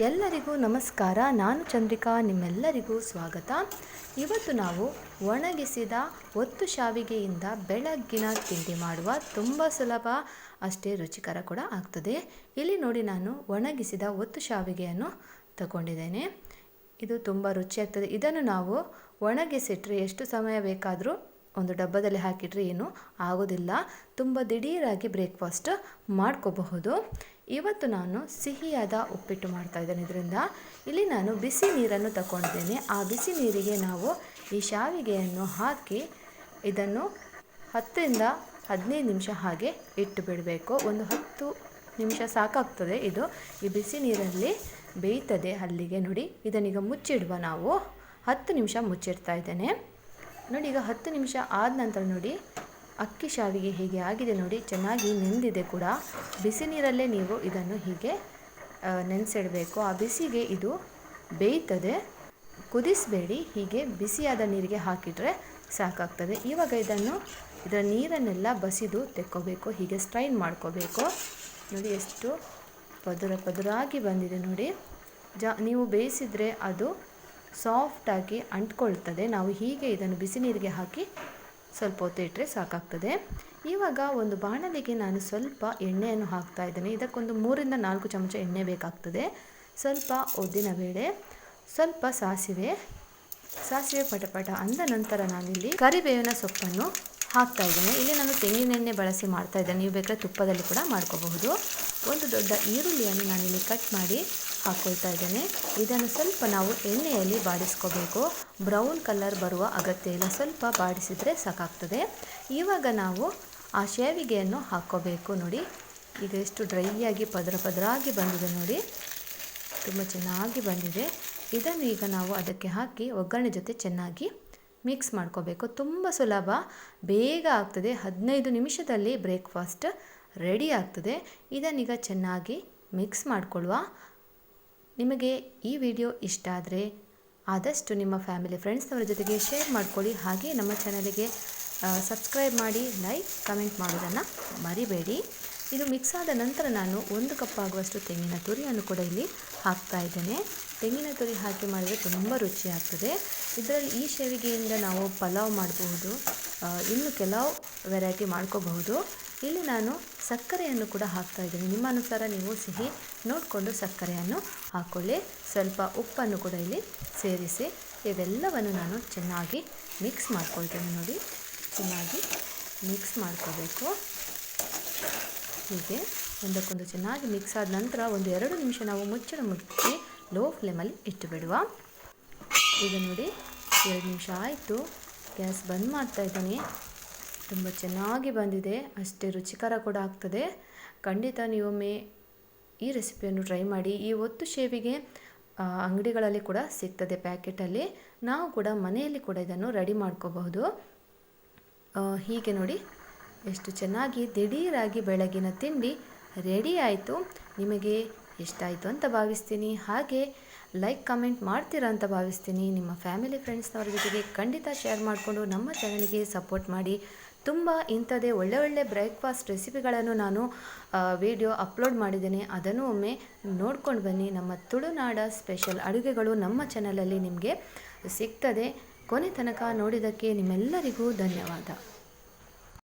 ಎಲ್ಲರಿಗೂ ನಮಸ್ಕಾರ. ನಾನು ಚಂದ್ರಿಕಾ, ನಿಮ್ಮೆಲ್ಲರಿಗೂ ಸ್ವಾಗತ. ಇವತ್ತು ನಾವು ಒಣಗಿಸಿದ ಒತ್ತು ಶಾವಿಗೆಯಿಂದ ಬೆಳಗ್ಗಿನ ತಿಂಡಿ ಮಾಡುವ ತುಂಬ ಸುಲಭ, ಅಷ್ಟೇ ರುಚಿಕರ ಕೂಡ ಆಗ್ತದೆ. ಇಲ್ಲಿ ನೋಡಿ ನಾನು ಒಣಗಿಸಿದ ಒತ್ತು ಶಾವಿಗೆಯನ್ನು ತಗೊಂಡಿದ್ದೇನೆ. ಇದು ತುಂಬ ರುಚಿಯಾಗ್ತದೆ ಇದನ್ನು ನಾವು ಒಣಗಿಸಿಟ್ರೆ ಎಷ್ಟು ಸಮಯ ಬೇಕಾದರೂ ಒಂದು ಡಬ್ಬದಲ್ಲಿ ಹಾಕಿಟ್ರೆ ಏನು ಆಗೋದಿಲ್ಲ. ತುಂಬ ದಿಢೀರಾಗಿ ಬ್ರೇಕ್ಫಾಸ್ಟ್ ಮಾಡ್ಕೋಬಹುದು. ಇವತ್ತು ನಾನು ಸಿಹಿಯಾದ ಉಪ್ಪಿಟ್ಟು ಮಾಡ್ತಾ ಇದ್ದೇನೆ ಇದರಿಂದ. ಇಲ್ಲಿ ನಾನು ಬಿಸಿ ನೀರನ್ನು ತಗೊಂಡಿದ್ದೇನೆ ಆ ಬಿಸಿ ನೀರಿಗೆ ನಾವು ಈ ಶಾವಿಗೆಯನ್ನು ಹಾಕಿ ಇದನ್ನು ಹತ್ತರಿಂದ ಹದಿನೈದು ನಿಮಿಷ ಹಾಗೆ ಇಟ್ಟು ಬಿಡಬೇಕು. ಒಂದು ಹತ್ತು ನಿಮಿಷ ಸಾಕಾಗ್ತದೆ ಇದು. ಈ ಬಿಸಿ ನೀರಲ್ಲಿ ಬೇಯ್ತದೆ ಅಲ್ಲಿಗೆ ನೋಡಿ. ಇದನ್ನೀಗ ಮುಚ್ಚಿಡುವ ನಾವು. ಹತ್ತು ನಿಮಿಷ ಮುಚ್ಚಿಡ್ತಾ ಇದ್ದೇನೆ. ನೋಡಿ, ಈಗ ಹತ್ತು ನಿಮಿಷ ಆದ ನಂತರ ನೋಡಿ, ಅಕ್ಕಿ ಶಾವಿಗೆ ಹೀಗೆ ಆಗಿದೆ ನೋಡಿ, ಚೆನ್ನಾಗಿ ನೆಂದಿದೆ ಕೂಡ. ಬಿಸಿ ನೀರಲ್ಲೇ ನೀವು ಇದನ್ನು ಹೀಗೆ ನೆನೆಸಿಡಬೇಕು. ಆ ಬಿಸಿಗೆ ಇದು ಬೇಯ್ತದೆ. ಕುದಿಸಬೇಡಿ, ಹೀಗೆ ಬಿಸಿಯಾದ ನೀರಿಗೆ ಹಾಕಿದರೆ ಸಾಕಾಗ್ತದೆ. ಇವಾಗ ಇದನ್ನು, ಇದರ ನೀರನ್ನೆಲ್ಲ ಬಸಿದು ತೆಕ್ಕೋಬೇಕು, ಹೀಗೆ ಸ್ಟ್ರೈನ್ ಮಾಡ್ಕೋಬೇಕು. ನೋಡಿ, ಎಷ್ಟು ಪದುರ ಪದುರಾಗಿ ಬಂದಿದೆ ನೋಡಿ. ಜಾ, ನೀವು ಬೇಯಿಸಿದರೆ ಅದು ಸಾಫ್ಟಾಗಿ ಅಂಟ್ಕೊಳ್ತದೆ. ನಾವು ಹೀಗೆ ಇದನ್ನು ಬಿಸಿ ನೀರಿಗೆ ಹಾಕಿ ಸ್ವಲ್ಪ ಹೊತ್ತು ಇಟ್ಟರೆ ಸಾಕಾಗ್ತದೆ. ಇವಾಗ ಒಂದು ಬಾಣಲಿಗೆ ನಾನು ಸ್ವಲ್ಪ ಎಣ್ಣೆಯನ್ನು ಹಾಕ್ತಾ ಇದ್ದೇನೆ. ಇದಕ್ಕೊಂದು ಮೂರಿಂದ ನಾಲ್ಕು ಚಮಚ ಎಣ್ಣೆ ಬೇಕಾಗ್ತದೆ. ಸ್ವಲ್ಪ ಉದ್ದಿನ ಬೇಳೆ, ಸ್ವಲ್ಪ ಸಾಸಿವೆ ಸಾಸಿವೆ ಪಟಪಟ ಅಂದ ನಂತರ ನಾನಿಲ್ಲಿ ಕರಿಬೇವಿನ ಸೊಪ್ಪನ್ನು ಹಾಕ್ತಾ ಇದ್ದೇನೆ. ಇಲ್ಲಿ ನಾನು ತೆಂಗಿನೆಣ್ಣೆ ಬಳಸಿ ಮಾಡ್ತಾ ಇದ್ದೇನೆ. ನೀವು ಬೇಕಾದ್ರೆ ತುಪ್ಪದಲ್ಲಿ ಕೂಡ ಮಾಡ್ಕೋಬಹುದು. ಒಂದು ದೊಡ್ಡ ಈರುಳ್ಳಿಯನ್ನು ನಾನಿಲ್ಲಿ ಕಟ್ ಮಾಡಿ ಹಾಕ್ಕೊಳ್ತಾ ಇದ್ದೇನೆ ಇದನ್ನು ಸ್ವಲ್ಪ ನಾವು ಎಣ್ಣೆಯಲ್ಲಿ ಬಾಡಿಸ್ಕೋಬೇಕು. ಬ್ರೌನ್ ಕಲರ್ ಬರುವ ಅಗತ್ಯ ಇಲ್ಲ ಸ್ವಲ್ಪ ಬಾಡಿಸಿದರೆ ಸಾಕಾಗ್ತದೆ. ಇವಾಗ ನಾವು ಆ ಶಾವಿಗೆಯನ್ನು ಹಾಕ್ಕೋಬೇಕು ನೋಡಿ. ಈಗ ಎಷ್ಟು ಡ್ರೈಯಾಗಿ, ಪದರ ಪದರಾಗಿ ಬಂದಿದೆ ನೋಡಿ. ತುಂಬ ಚೆನ್ನಾಗಿ ಬಂದಿದೆ. ಇದನ್ನು ಈಗ ನಾವು ಅದಕ್ಕೆ ಹಾಕಿ ಒಗ್ಗರಣೆ ಜೊತೆ ಚೆನ್ನಾಗಿ ಮಿಕ್ಸ್ ಮಾಡ್ಕೋಬೇಕು. ತುಂಬ ಸುಲಭ. ಬೇಗ ಆಗ್ತದೆ. ಹದಿನೈದು ನಿಮಿಷದಲ್ಲಿ ಬ್ರೇಕ್ಫಾಸ್ಟ್ ರೆಡಿ ಆಗ್ತದೆ. ಇದನ್ನೀಗ ಚೆನ್ನಾಗಿ ಮಿಕ್ಸ್ ಮಾಡಿಕೊಳ್ಳುವ. ನಿಮಗೆ ಈ ವಿಡಿಯೋ ಇಷ್ಟ ಆದರೆ ಆದಷ್ಟು ನಿಮ್ಮ ಫ್ಯಾಮಿಲಿ ಫ್ರೆಂಡ್ಸ್ನವರ ಜೊತೆಗೆ ಶೇರ್ ಮಾಡ್ಕೊಳ್ಳಿ. ಹಾಗೆ ನಮ್ಮ ಚಾನಲಿಗೆ ಸಬ್ಸ್ಕ್ರೈಬ್ ಮಾಡಿ, ಲೈಕ್, ಕಮೆಂಟ್ ಮಾಡೋದನ್ನು ಮರಿಬೇಡಿ. ಇದು ಮಿಕ್ಸ್ ಆದ ನಂತರ ನಾನು ಒಂದು ಕಪ್ ಆಗುವಷ್ಟು ತೆಂಗಿನ ತುರಿಯನ್ನು ಕೂಡ ಇಲ್ಲಿ ಹಾಕ್ತಾ ಇದ್ದೇನೆ. ತೆಂಗಿನ ತುರಿ ಹಾಕಿ ಮಾಡಿದರೆ ತುಂಬ ರುಚಿ ಆಗ್ತದೆ. ಇದರಲ್ಲಿ ಈ ಶೇವಿಗೆಯಿಂದ ನಾವು ಪಲಾವ್ ಮಾಡಬಹುದು ಇನ್ನು ಕೆಲವು ವೆರೈಟಿ ಮಾಡ್ಕೋಬಹುದು. ಇಲ್ಲಿ ನಾನು ಸಕ್ಕರೆಯನ್ನು ಕೂಡ ಹಾಕ್ತಾ ಇದ್ದೀನಿ. ನಿಮ್ಮ ಅನುಸಾರ ನೀವು ಸಿಹಿ ನೋಡಿಕೊಂಡು ಸಕ್ಕರೆಯನ್ನು ಹಾಕ್ಕೊಳ್ಳಿ ಸ್ವಲ್ಪ ಉಪ್ಪನ್ನು ಕೂಡ ಇಲ್ಲಿ ಸೇರಿಸಿ. ಇವೆಲ್ಲವನ್ನು ನಾನು ಚೆನ್ನಾಗಿ ಮಿಕ್ಸ್ ಮಾಡ್ಕೊಳ್ತೇನೆ ನೋಡಿ. ಚೆನ್ನಾಗಿ ಮಿಕ್ಸ್ ಮಾಡ್ಕೋಬೇಕು. ಹೀಗೆ ಒಂದಕ್ಕೊಂದು ಚೆನ್ನಾಗಿ ಮಿಕ್ಸ್ ಆದ ನಂತರ ಒಂದು ಎರಡು ನಿಮಿಷ ನಾವು ಮುಚ್ಚಳ ಮುಚ್ಚಿ ಲೋ ಫ್ಲೇಮಲ್ಲಿ ಇಟ್ಟು ಬಿಡುವ ಈಗ ನೋಡಿ, ಎರಡು ನಿಮಿಷ ಆಯಿತು. ಗ್ಯಾಸ್ ಬಂದ್ ಮಾಡ್ತಾ ಇದ್ದೀನಿ. ತುಂಬ ಚೆನ್ನಾಗಿ ಬಂದಿದೆ, ಅಷ್ಟೇ ರುಚಿಕರ ಕೂಡ ಆಗ್ತದೆ. ಖಂಡಿತ ನೀವೊಮ್ಮೆ ಈ ರೆಸಿಪಿಯನ್ನು ಟ್ರೈ ಮಾಡಿ. ಈ ಒತ್ತು ಶೇವಿಗೆ ಅಂಗಡಿಗಳಲ್ಲಿ ಕೂಡ ಸಿಗ್ತದೆ ಪ್ಯಾಕೆಟಲ್ಲಿ. ನಾವು ಕೂಡ ಮನೆಯಲ್ಲಿ ಕೂಡ ಇದನ್ನು ರೆಡಿ ಮಾಡ್ಕೋಬಹುದು. ಹೀಗೆ ನೋಡಿ, ಎಷ್ಟು ಚೆನ್ನಾಗಿ ದಿಢೀರಾಗಿ ಬೆಳಗಿನ ತಿಂಡಿ ರೆಡಿ ಆಯಿತು. ನಿಮಗೆ ಎಷ್ಟಾಯಿತು ಅಂತ ಭಾವಿಸ್ತೀನಿ. ಹಾಗೆ ಲೈಕ್, ಕಮೆಂಟ್ ಮಾಡ್ತೀರಾ ಅಂತ ಭಾವಿಸ್ತೀನಿ. ನಿಮ್ಮ ಫ್ಯಾಮಿಲಿ, ಫ್ರೆಂಡ್ಸ್ನವ್ರ ಜೊತೆಗೆ ಖಂಡಿತ ಶೇರ್ ಮಾಡಿಕೊಂಡು ನಮ್ಮ ಚಾನಲಿಗೆ ಸಪೋರ್ಟ್ ಮಾಡಿ. ತುಂಬ ಇಂಥದ್ದೇ ಒಳ್ಳೆ ಒಳ್ಳೆ ಬ್ರೇಕ್ಫಾಸ್ಟ್ ರೆಸಿಪಿಗಳನ್ನು ನಾನು ವಿಡಿಯೋ ಅಪ್ಲೋಡ್ ಮಾಡಿದ್ದೇನೆ. ಅದನ್ನು ಒಮ್ಮೆ ನೋಡ್ಕೊಂಡು ಬನ್ನಿ. ನಮ್ಮ ತುಳುನಾಡ ಸ್ಪೆಷಲ್ ಅಡುಗೆಗಳು ನಮ್ಮ ಚಾನಲಲ್ಲಿ ನಿಮಗೆ ಸಿಗ್ತದೆ. ಕೊನೆ ತನಕ ನೋಡಿದ್ದಕ್ಕೆ ನಿಮ್ಮೆಲ್ಲರಿಗೂ ಧನ್ಯವಾದ.